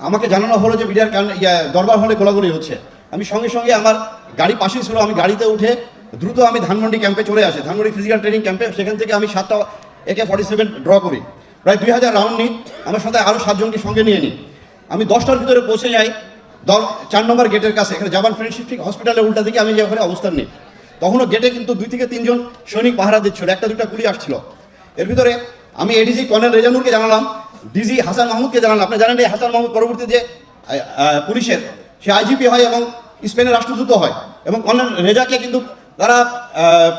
আমাকে জানানো হলো যে বিডিআর দরবার হলে গোলাগুলি হচ্ছে। আমি সঙ্গে সঙ্গে আমার গাড়ি পাশেই ছিল, আমি গাড়িতে উঠে দ্রুত আমি ধানমন্ডি ক্যাম্পে চলে আসি। ধানমন্ডি ফিজিক্যাল ট্রেনিং ক্যাম্পে সেখান থেকে আমি সাতটা একে ফর্টি সেভেন ড্র করি। প্রায় দুই হাজার রাউন্ড নিই, আমার সাথে আরও সাতজনকে সঙ্গে নিয়ে নিই। আমি দশটার ভিতরে পৌঁছে যাই দল চার নম্বর গেটের কাছে, এখানে জাপান ফ্রেন্ডশিপ ঠিক হসপিটালের উল্টা দিকে আমি যে ওখানে অবস্থান নিই। তখনও গেটে কিন্তু দুই থেকে তিনজন সৈনিক পাহারা দিচ্ছিল, একটা দুটা গুলি আসছিল। এর ভিতরে আমি এডিজি কর্নেল রেজানুরকে জানালাম ডিজি হাসান মাহমুদকে জানালাম আপনি জানেন এই হাসান মাহমুদ পরবর্তী যে পুলিশের, সে আইজিপি হয় এবং স্পেনের রাষ্ট্রদূত হয় এবং কর্নেল রেজাকে কিন্তু তারা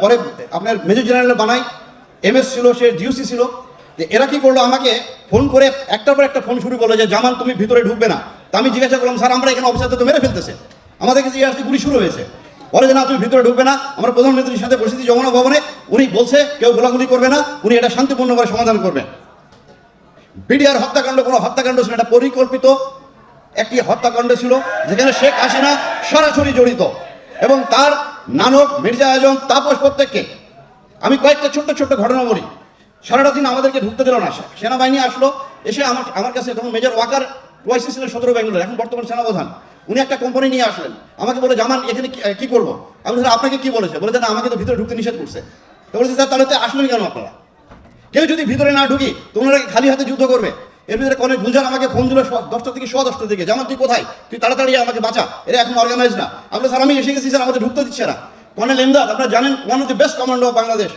পরে আপনার মেজর জেনারেল বানায়। এমএস ছিল, সে ডিউসি ছিল। যে এরা কি করল, আমাকে ফোন করে একটার পর একটা ফোন শুরু করল যে জামান তুমি ভিতরে ঢুকবে না। তা আমি জিজ্ঞাসা করলাম, স্যার, আমরা এখানে অফিসারদের তো মেরে ফেলতেছে। আমাদেরকে যে আসতে গুলি শুরু হয়েছে। বলে যে, না, তুমি ভিতরে ঢুকবে না। আমরা প্রধানমন্ত্রীর সাথে বসেছি যমুনা ভবনে। উনি বলছে, কেউ গোলাগুলি করবে না। উনি এটা শান্তিপূর্ণভাবে সমাধান করবেন। বিডিআর হত্যাকাণ্ড, কোনো হত্যাকাণ্ড ছিল এটা পরিকল্পিত একটি হত্যাকাণ্ড ছিল, যেখানে শেখ হাসিনা সরাসরি জড়িত। এবং তার নানক, মির্জা আজম, তাপস প্রত্যেককে, আমি কয়েকটা ছোট্ট ছোট্ট ঘটনা বলি। সারাটা দিন আমাদেরকে ঢুকতে দিল না। সেনাবাহিনী আসলো, এসে আমার আমার কাছে তখন মেজর ওয়াকার ওয়াইসি ছিলেন সতেরো ব্যাঙ্গালোর, এখন বর্তমান সেনাপ্রধান। উনি একটা কোম্পানি নিয়ে আসলেন। আমাকে বলে, জামান, এখানে কি- করব? আমি আপনাকে কি বলেছে? বলে আমাকে তো ভিতরে ঢুকতে নিষেধ করছে। তো বলেছে, স্যার, তাহলে আসলেন কেন আপনারা? কেউ যদি ভিতরে না ঢুকি, তোমরা খালি হাতে যুদ্ধ করবে। এর ভিতরে কনে গুলজার আমাকে ফোন দিল দশটা থেকে সোয়া দশটার দিকে যেমন তুই কোথায়? তুই তাড়াতাড়ি আমাকে বাঁচা। এরা এখন অর্গানাইজ না। আমি স্যার আমি এসে গেছি, স্যার, আমাদের ঢুকতে দিচ্ছে না কর্নেল এমদাদ আপনারা জানেন one of the best commando of Bangladesh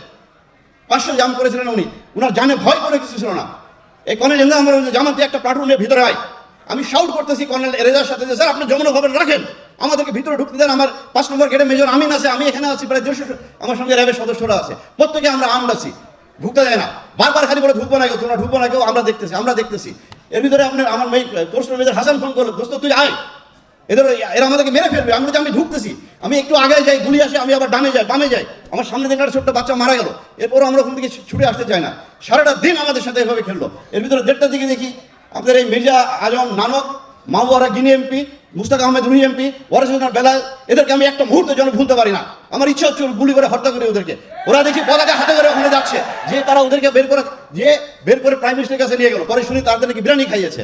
পাঁচশো জাম করেছিলেন উনি। ওনার জানে ভয় করে কিছু ছিল না। এই কর্নেল এমদাদ আমার তুই একটা প্লাটুনের ভিতরে আয়। আমি শাউট করতেছি কর্নেল এরেজার সাথে যে, স্যার, আপনি যমুনা খবর রাখেন। আমাদেরকে ভিতরে ঢুকতে দেন। আমার পাঁচ নম্বর গেটে মেজর আমিন আছে, আমি এখানে আছি, প্রায় দেড়শো আমার সঙ্গে র্যাবের সদস্যরা আছে। প্রত্যেকে আমরা আর্মড আছি। ঢুকতে দেয় না। বারবার খালি বলে ঢুকবো না কেউ তোমরা ঢুকবো না কেউ আমরা দেখতেছি আমরা দেখতেছি। এর ভিতরে আপনার আমার মেয়ে কোর্স মেজর হাসান ফোন করল দোস্ত তুই আয়। এদের এরা আমাদেরকে মেরে ফেলবে। আমি বলছি, আমি ঢুকতেছি। আমি একটু আগে যাই গুলি আসে আমি আবার ডানে যাই বামে যাই। আমার সামনে দিন একটা ছোট্ট বাচ্চা মারা গেল। এরপরও আমরা ওখান থেকে ছুটে আসতে চাই না। সারাটা দিন আমাদের সাথে এভাবে খেললো। এর ভিতরে দেড়টার দিকে দেখি আপনার এই মির্জা আজম নানক মাহবুয়ারা গিনি এমপি মুস্তাক আহমেদ রুহি এমপি ওয়ারসুল্লাহ বেলাল। এদেরকে আমি একটা মুহূর্তের জন্য ভুলতে পারি না। আমার ইচ্ছা হচ্ছে গুলি করে হত্যা করি ওদেরকে। ওরা দেখি পতাকা হাতে যে তারা ওদেরকে বের করে যে বের করে প্রাইম মিনিস্টারের কাছে নিয়ে গেল। পরে শুনি তাদের নাকি বিরিয়ানি খাইয়েছে।